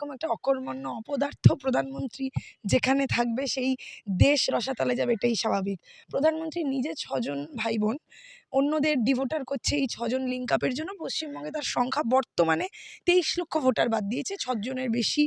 এরকম একটা অকর্মণ্য, অপদার্থ প্রধানমন্ত্রী যেখানে থাকবে, সেই দেশ রসাতলে যাবে, এটাই স্বাভাবিক। প্রধানমন্ত্রী নিজে ছজন ভাই বোন অন্যদের ডিভোটার করছে এই ছজন লিঙ্ক আপের জন্য। পশ্চিমবঙ্গে তার সংখ্যা বর্তমানে তেইশ লক্ষ ভোটার বাদ দিয়েছে। ছজনের বেশি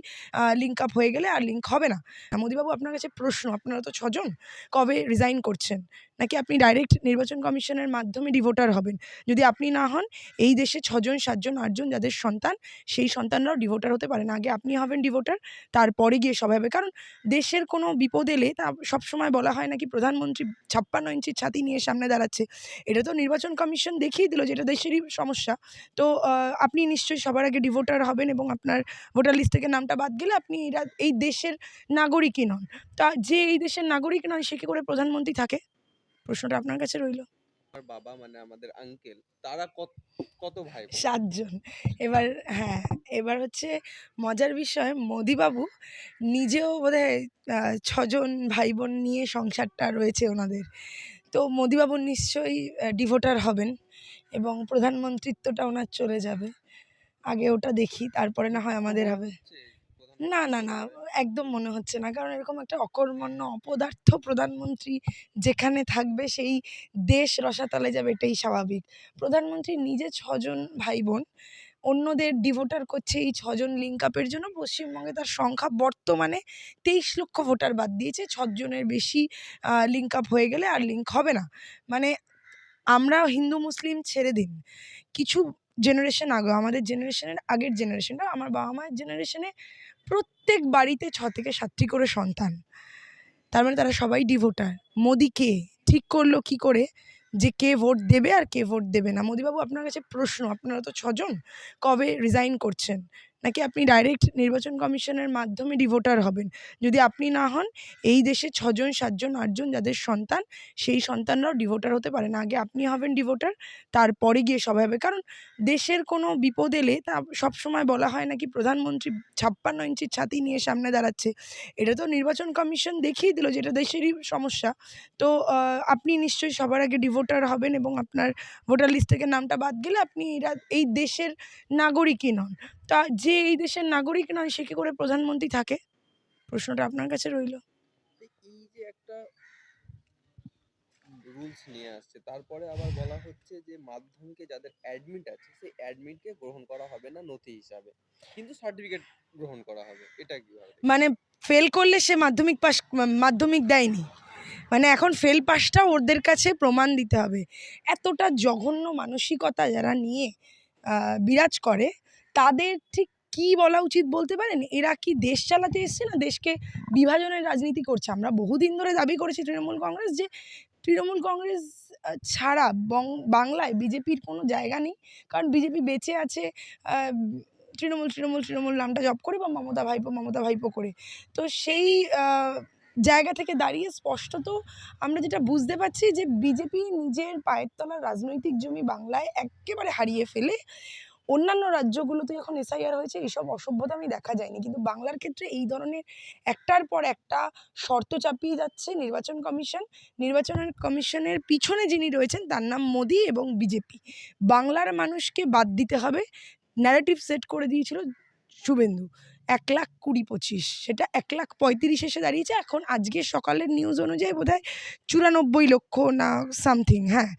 লিঙ্ক আপ হয়ে গেলে আর লিঙ্ক হবে না। মোদিবাবু, আপনার কাছে প্রশ্ন, আপনারা তো ছজন, কবে রিজাইন করছেন? নাকি আপনি ডাইরেক্ট নির্বাচন কমিশনের মাধ্যমে ডিভোটার হবেন? যদি আপনি না হন, এই দেশে ছজন, সাতজন, আটজন যাদের সন্তান, সেই সন্তানরাও ডিভোটার হতে পারেন আগে আপনি হবেন ডিভোটার তারপরে গিয়ে সবাই হবে। কারণ দেশের কোনো বিপদ এলে তা সবসময় বলা হয় নাকি প্রধানমন্ত্রী ছাপ্পান্ন ইঞ্চির ছাতি নিয়ে সামনে দাঁড়াচ্ছে। এটা তো নির্বাচন কমিশন দেখিয়ে দিল যেটা দেশেরই সমস্যা। তো আপনি নিশ্চয়ই সবার আগে ডিভোটার হবেন এবং আপনার ভোটার লিস্ট থেকে নামটা বাদ গেলে আপনি এরা এই দেশের নাগরিকই নন। তা যে এই দেশের নাগরিক নয় সে কি করে প্রধানমন্ত্রী থাকে? প্রশ্নটা আপনার কাছে রইল। আমার বাবা মানে আমাদের আঙ্কেল তারা কত কত ভাই সাতজন। এবার হ্যাঁ এবার হচ্ছে মজার বিষয় মোদিবাবু নিজেও বোধহয় ছজন ভাই বোন নিয়ে সংসারটা রয়েছে ওনাদের। তো মোদিবাবু নিশ্চয়ই ডিভোটার হবেন এবং প্রধানমন্ত্রিত্বটা ওনার চলে যাবে। আগে ওটা দেখি, তারপরে না হয় আমাদের হবে। না না না, একদম মনে হচ্ছে না। কারণ এরকম একটা অকর্মণ্য, অপদার্থ প্রধানমন্ত্রী যেখানে থাকবে, সেই দেশ রসাতলে যাবে, এটাই স্বাভাবিক। প্রধানমন্ত্রী নিজে ছজন ভাই বোন অন্যদের ডিভোটার করছে এই ছজন লিঙ্ক আপের জন্য। পশ্চিমবঙ্গে তার সংখ্যা বর্তমানে তেইশ লক্ষ ভোটার বাদ দিয়েছে। ছজনের বেশি লিঙ্ক আপ হয়ে গেলে আর লিঙ্ক হবে না। মানে আমরা হিন্দু, মুসলিম ছেড়ে দিন। কিছু জেনারেশন আগে, আমাদের জেনারেশনের আগের জেনারেশনটা আমার বাবা মায়ের জেনারেশনে প্রত্যেক বাড়িতে ছ থেকে সাতটি করে সন্তান। তার মানে তারা সবাই ডিভোটার মোদি কে ঠিক করল কি করে? যে কে ভোট দেবে আর কে ভোট দেবে না। মোদিবাবু, আপনার কাছে প্রশ্ন, আপনারা তো ছজন কবে রিজাইন করছেন? নাকি আপনি ডাইরেক্ট নির্বাচন কমিশনের মাধ্যমে ডিভোটার হবেন? যদি আপনি না হন, এই দেশে ছজন, সাতজন, আটজন যাদের সন্তান, সেই সন্তানরাও ডিভোটার হতে পারেন আগে আপনি হবেন ডিভোটার তারপরে গিয়ে সবাই হবে। কারণ দেশের কোনো বিপদ এলে তা সবসময় বলা হয় নাকি প্রধানমন্ত্রী ছাপ্পান্ন ইঞ্চির ছাতি নিয়ে সামনে দাঁড়াচ্ছে। এটা তো নির্বাচন কমিশন দেখিয়ে দিল যেটা দেশেরই সমস্যা। তো আপনি নিশ্চয়ই সবার আগে ডিভোটার হবেন এবং আপনার ভোটার লিস্ট থেকে নামটা বাদ গেলে আপনি এই দেশের নাগরিকই নন। তা যে এই দেশের নাগরিক নয় সে কি করে প্রধানমন্ত্রী থাকে? প্রশ্নটা আপনার কাছে রইল। এই যে একটা রুলস নিয়ে আসছে তারপরে আবার বলা হচ্ছে যে মাধ্যমিকে যাদের অ্যাডমিট আছে সেই অ্যাডমিটকে গ্রহণ করা হবে না নথি হিসাবে। কিন্তু সার্টিফিকেট গ্রহণ করা হবে এটা কীভাবে? মানে ফেল করলে সে মাধ্যমিক পাস মাধ্যমিক দেয়নি। মানে এখন ফেল পাসটা ওদের কাছে প্রমাণ দিতে হবে। এতটা জঘন্য মানসিকতা যারা নিয়ে বিরাজ করে তাদের ঠিক কি বলা উচিত বলতে পারেন? এরা কি দেশ চালাতে এসছে না দেশকে বিভাজনের রাজনীতি করছে? আমরা বহুদিন ধরে দাবি করেছি তৃণমূল কংগ্রেস যে তৃণমূল কংগ্রেস ছাড়া বাংলায় বিজেপির কোনো জায়গা নেই। কারণ বিজেপি বেঁচে আছে তৃণমূল তৃণমূল তৃণমূল নামটা জপ করে বা মমতা ভাইপো মমতা ভাইপো করে। তো সেই জায়গা থেকে দাঁড়িয়ে স্পষ্টত আমরা যেটা বুঝতে পারছি যে বিজেপি নিজের পায়ের তলার রাজনৈতিক জমি বাংলায় একেবারে হারিয়ে ফেলে। অন্যান্য রাজ্যগুলোতে যখন এসআইআর হয়েছে, এইসব অসভ্যতা আমি দেখা যায়নি। কিন্তু বাংলার ক্ষেত্রে এই ধরনের একটার পর একটা শর্ত চাপিয়ে যাচ্ছে নির্বাচন কমিশন। নির্বাচনের কমিশনের পিছনে যিনি রয়েছেন তার নাম মোদি এবং বিজেপি। বাংলার মানুষকে বাদ দিতে হবে ন্যারেটিভ সেট করে দিয়েছিল শুভেন্দু। এক লাখ কুড়ি পঁচিশ, সেটা এক লাখ পঁয়ত্রিশ এসে দাঁড়িয়েছে। এখন আজকে সকালের নিউজ অনুযায়ী বোধ হয় চুরানব্বই লক্ষ না সামথিং হ্যাঁ।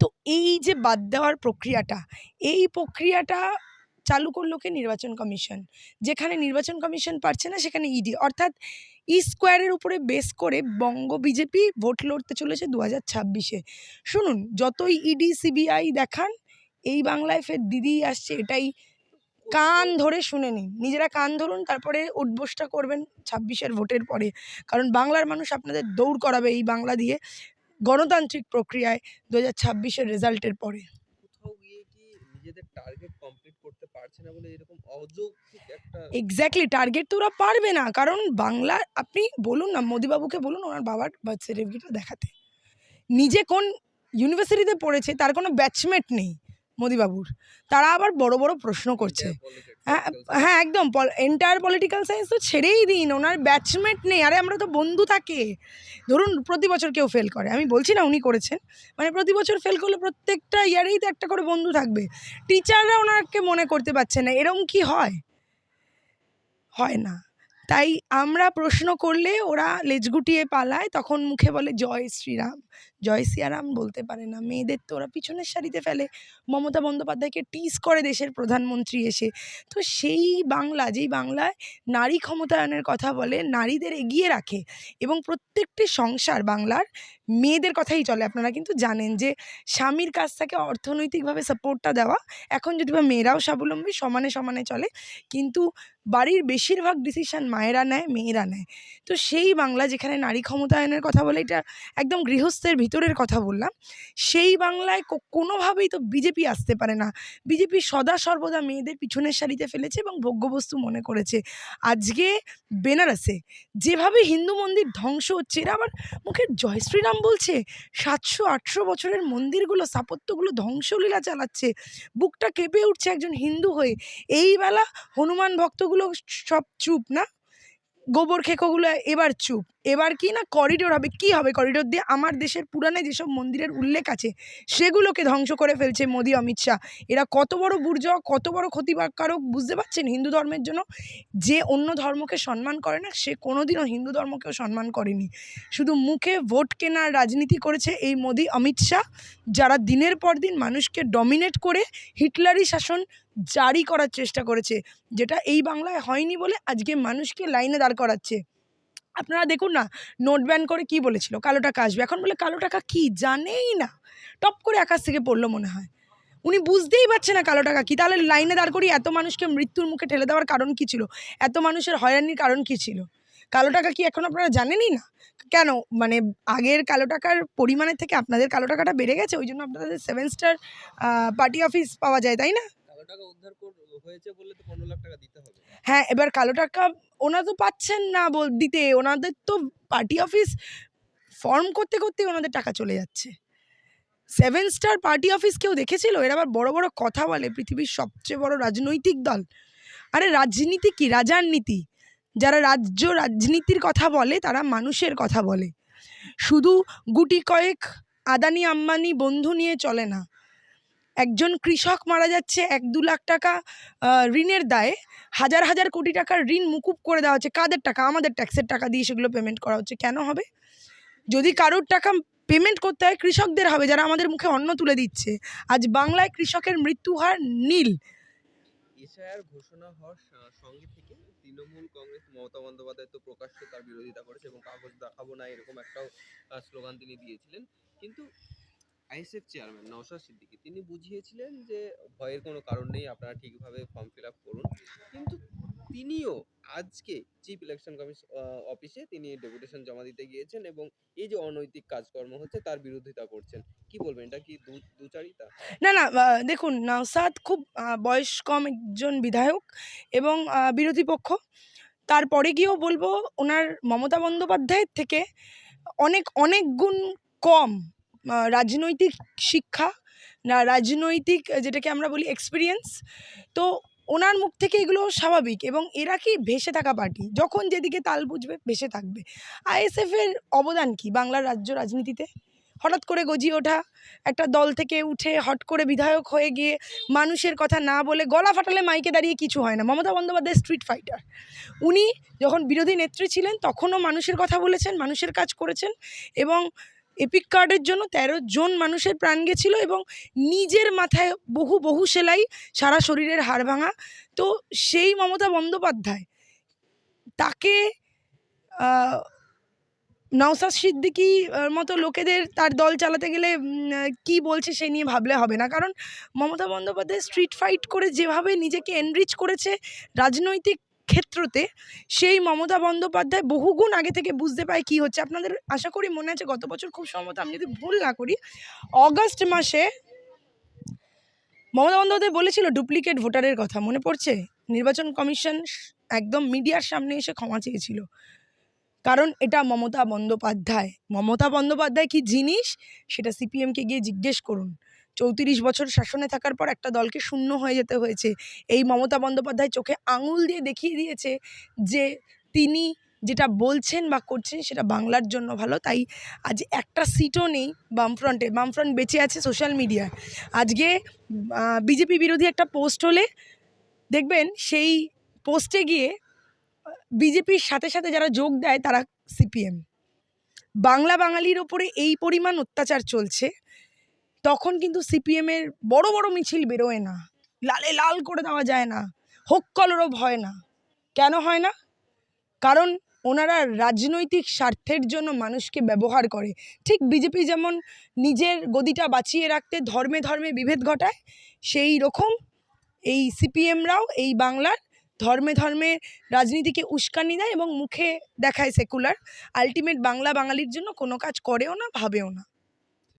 তো এই যে বাদ দেওয়ার প্রক্রিয়াটা, এই প্রক্রিয়াটা চালু করল কে নির্বাচন কমিশন। যেখানে নির্বাচন কমিশন পারছে না, সেখানে ইডি অর্থাৎ ই স্কোয়ারের উপরে বেস করে বঙ্গ বিজেপি ভোট লড়তে চলেছে দু হাজার ছাব্বিশে। শুনুন, যতই ইডি সিবিআই দেখান, এই বাংলায় ফের দিদি আসছে, এটাই কান ধরে শুনে নিন। নিজেরা কান ধরুন, তারপরে উঠবোসটা করবেন ছাব্বিশের ভোটের পরে। কারণ বাংলার মানুষ আপনাদের দৌড় করাবে এই বাংলা দিয়ে। গণতান্ত্রিক প্রক্রিয়ায় দু হাজার ছাব্বিশের রেজাল্টের পরে। এক্স্যাক্টলি টার্গেট তো ওরা পারবে না। কারণ বাংলা আপনি বলুন না মোদিবাবুকে বলুন ওনার বাবার বার্থ সার্টিফিকেটটা দেখাতে। নিজে কোন ইউনিভার্সিটিতে পড়েছে তার কোনো ব্যাচমেট নেই মোদিবাবুর। তারা আবার বড় বড় প্রশ্ন করছে। politics, হ্যাঁ হ্যাঁ একদম। এন্টায়ার পলিটিক্যাল সায়েন্স তো ছেড়েই দিন। ওনার ব্যাচমেট নেই। আরে আমরা তো বন্ধু থাকে। ধরুন প্রতি বছর কেউ ফেল করে। আমি বলছি না উনি করেছেন। মানে প্রতি বছর ফেল করলে প্রত্যেকটা ইয়ারেই তো একটা করে বন্ধু থাকবে। টিচাররা ওনাকে মনে করতে পারছে না। এরকম কি হয়? হয় না। তাই আমরা প্রশ্ন করলে ওরা লেজ গুটিয়ে পালায়, তখন মুখে বলে, জয় শ্রীরাম, জয় সিয়ারাম বলতে পারে না। মেয়েদের তো ওরা পিছনের সারিতে ফেলে। মমতা বন্দ্যোপাধ্যায়কে টিস করে দেশের প্রধানমন্ত্রী এসে। তো সেই বাংলা, যেই বাংলায় নারী ক্ষমতায়নের কথা বলে, নারীদের এগিয়ে রাখে এবং প্রত্যেকটি সংসার বাংলার মেয়েদের কথাই চলে। আপনারা কিন্তু জানেন যে স্বামীর কাছ থেকে অর্থনৈতিকভাবে সাপোর্টটা দেওয়া, এখন যদি বা মেয়েরাও স্বাবলম্বী, সমানে সমানে চলে। কিন্তু বাড়ির বেশিরভাগ ডিসিশন মায়েরা নেয়, মেয়েরা নেয়। তো সেই বাংলা যেখানে নারী ক্ষমতায়নের কথা বলে, এটা একদম গৃহস্থের ভিতরের কথা বললাম, সেই বাংলায় কোনোভাবেই তো বিজেপি আসতে পারে না। বিজেপি সদা সর্বদা মেয়েদের পিছনের সারিতে ফেলেছে এবং ভোগ্যবস্তু মনে করেছে। আজকে বেনারসে যেভাবে হিন্দু মন্দির ধ্বংস হচ্ছে, এরা আবার মুখে জয় শ্রীরাম বলছে, সাতশো আটশো বছরের মন্দিরগুলো, স্থাপত্যগুলো ধ্বংসলীলা চালাচ্ছে। বুকটা কেঁপে উঠছে একজন হিন্দু হয়ে। এই বেলা হনুমান ভক্তগুলো সব চুপ, না? গোবর খেকোগুলো এবার চুপ। এবার কি না করিডোর হবে? কি হবে করিডোর দিয়ে? আমার দেশের পুরাণে যেসব মন্দিরের উল্লেখ আছে, সেগুলোকে ধ্বংস করে ফেলছে মোদি, অমিত শাহ। এরা কত বড় বুর্জ, কত বড় ক্ষতিকারক, বুঝতে পারছেন? হিন্দু ধর্মের জন্য যে অন্য ধর্মকে সম্মান করে না, সে কোনোদিনও হিন্দু ধর্মকেও সম্মান করেনি। শুধু মুখে ভোট কেনার রাজনীতি করেছে এই মোদি, অমিত শাহ, যারা দিনের পর দিন মানুষকে ডমিনেট করে হিটলারি শাসন জারি করার চেষ্টা করেছে, যেটা এই বাংলায় হয়নি বলে আজকে মানুষকে লাইনে দাঁড় করাচ্ছে। আপনারা দেখুন না, নোট ব্যান করে কি বলেছিল? কালো টাকা আসবে। এখন বলে কালো টাকা কি? জানেই না। টপ করে আকাশ থেকে পড়ল মনে হয়। উনি বুঝতেই পারছে না কালো টাকা কী। তাহলে লাইনে দাঁড় করিয়ে এত মানুষকে মৃত্যুর মুখে ঠেলে দেওয়ার কারণ কী ছিল? এত মানুষের হয়রানির কারণ কী ছিল? কালো টাকা কি এখন আপনারা জানেনই না? কেন? মানে আগের কালো টাকার পরিমাণের থেকে আপনাদের কালো টাকাটা বেড়ে গেছে, ওই জন্য আপনাদের সেভেন স্টার পার্টি অফিস পাওয়া যায়, তাই না? টাকা উদ্ধার হয়েছে বললে তো পনেরো লাখ টাকা দিতে হবে। হ্যাঁ এবার কালো টাকা ওনারা তো পাচ্ছেন না বল, দিতে। ওনাদের তো পার্টি অফিস ফর্ম করতে করতে ওনাদের টাকা চলে যাচ্ছে। সেভেন স্টার পার্টি অফিস কেউ দেখেছিল? এরা আবার বড় বড় কথা বলে, পৃথিবীর সবচেয়ে বড় রাজনৈতিক দল। আরে রাজনীতি কি? রাজার নীতি। যারা রাজ্য রাজনীতির কথা বলে, তারা মানুষের কথা বলে। শুধু গুটি কয়েক আদানি আম্বানি বন্ধু নিয়ে চলে না। একজন কৃষক মারা যাচ্ছে, এক দু লাখ টাকা ঋণের দায়ে। হাজার হাজার কোটি টাকার ঋণ মুকুব করে দেওয়া হচ্ছে। কাদের টাকা? আমাদের ট্যাক্সের টাকা দিয়ে সেগুলো পেমেন্ট করা হচ্ছে। কেন হবে? যদি কারোর টাকা পেমেন্ট করতে হয়, কৃষকদের হবে, যারা আমাদের মুখে অন্ন তুলে দিচ্ছে। আজ বাংলায় কৃষকের মৃত্যু হার নীল। ঘোষণা হওয়ার সঙ্গে থেকে তৃণমূল কংগ্রেস, মমতা বন্দ্যোপাধ্যায় তো প্রকাশ্যে তার বিরোধিতা করেছে এবং কাগজ দেখাবো না, এরকম একটাও স্লোগান তিনি দিয়েছিলেন। কিন্তু আইএসএফ চেয়ারম্যান নওশাদ সিদ্দিকী, তিনি বুঝিয়েছিলেন যে ভয়ের কোনো কারণ নেই, আপনারা ঠিকভাবে ফর্ম ফিল আপ করুন। কিন্তু তিনিও আজকে চিফ ইলেকশন কমিশন অফিসে তিনি ডেপুটেশন জমা দিতে গিয়েছেন এবং এই যে অনৈতিক কাজকর্ম হচ্ছে, তার বিরোধিতা করছেন। কি বলবেন? এটা কি দুচারিতা? না না দেখুন নওসাদ খুব বয়স কম একজন বিধায়ক এবং বিরোধী পক্ষ। তারপরে গিয়েও বলব, ওনার মমতা বন্দ্যোপাধ্যায়ের থেকে অনেক অনেক গুণ কম রাজনৈতিক শিক্ষা না রাজনৈতিক, যেটাকে আমরা বলি এক্সপিরিয়েন্স তো ওনার মুখ থেকে এগুলো স্বাভাবিক এবং এরা কি ভেসে থাকা পার্টি? যখন যেদিকে তাল বুঝবে, ভেসে থাকবে। আইএসএফের অবদান কি বাংলার রাজ্য রাজনীতিতে? হঠাৎ করে গজিয়ে ওঠা, একটা দল থেকে উঠে হট করে বিধায়ক হয়ে গিয়ে মানুষের কথা না বলে গলা ফাটালে মাইকে দাঁড়িয়ে কিছু হয় না। মমতা বন্দ্যোপাধ্যায় স্ট্রিট ফাইটার উনি যখন বিরোধী নেত্রী ছিলেন, তখনও মানুষের কথা বলেছেন, মানুষের কাজ করেছেন এবং এপিক কার্ডের জন্য তেরো জন মানুষের প্রাণ গেছিল এবং নিজের মাথায় বহু বহু সেলাই সারা শরীরের হাড় ভাঙা। তো সেই মমতা বন্দ্যোপাধ্যায় তাকে নওসাদ সিদ্দিকি মতো লোকেদের তার দল চালাতে গেলে কি বলছে সেই নিয়ে ভাবলে হবে না। কারণ মমতা বন্দ্যোপাধ্যায় স্ট্রিট ফাইট করে যেভাবে নিজেকে এনরিচ করেছে, রাজনৈতিক ক্ষেত্রতে সেই মমতা বন্দ্যোপাধ্যায় বহুগুণ আগে থেকে বুঝতে পায় কি হচ্ছে। আপনাদের আশা করি মনে আছে, গত বছর খুব সম্ভবত আমি যদি ভুল না করি, অগাস্ট মাসে মমতা বন্দ্যোপাধ্যায় বলেছিল ডুপ্লিকেট ভোটারের কথা, মনে পড়ছে? নির্বাচন কমিশন একদম মিডিয়ার সামনে এসে ক্ষমা চেয়েছিল। কারণ এটা মমতা বন্দ্যোপাধ্যায়। মমতা বন্দ্যোপাধ্যায় কি জিনিস? সেটা সিপিএমকে গিয়ে জিজ্ঞেস করুন। চৌত্রিশ বছর শাসনে থাকার পর একটা দলকে শূন্য হয়ে যেতে হয়েছে। এই মমতা বন্দ্যোপাধ্যায় চোখে আঙুল দিয়ে দেখিয়ে দিয়েছে যে তিনি যেটা বলছেন বা করছেন সেটা বাংলার জন্য ভালো। তাই আজ একটা সিটও নেই বামফ্রন্টে। বামফ্রন্ট বেঁচে আছে সোশ্যাল মিডিয়ায়। আজকে বিজেপি বিরোধী একটা পোস্ট হলে দেখবেন সেই পোস্টে গিয়ে বিজেপির সাথে সাথে যারা যোগ দেয় তারা সিপিএম। বাংলা বাঙালির ওপরে এই পরিমাণ অত্যাচার চলছে। তখন কিন্তু সিপিএমের বড় বড় মিছিল বেরোয় না। লালে লাল করে দেওয়া যায় না। হোক কলরব হয় না। কেন হয় না? কারণ ওনারা রাজনৈতিক স্বার্থের জন্য মানুষকে ব্যবহার করে। ঠিক বিজেপি যেমন নিজের গদিটা বাঁচিয়ে রাখতে ধর্মে ধর্মে বিভেদ ঘটায়, সেই রকম এই সিপিএমরাও এই বাংলার ধর্মে ধর্মে রাজনীতিকে উস্কানি দেয় এবং মুখে দেখায় সেকুলার। আলটিমেট বাংলা বাঙালির জন্য কোনো কাজ করেও না, ভাবেও না।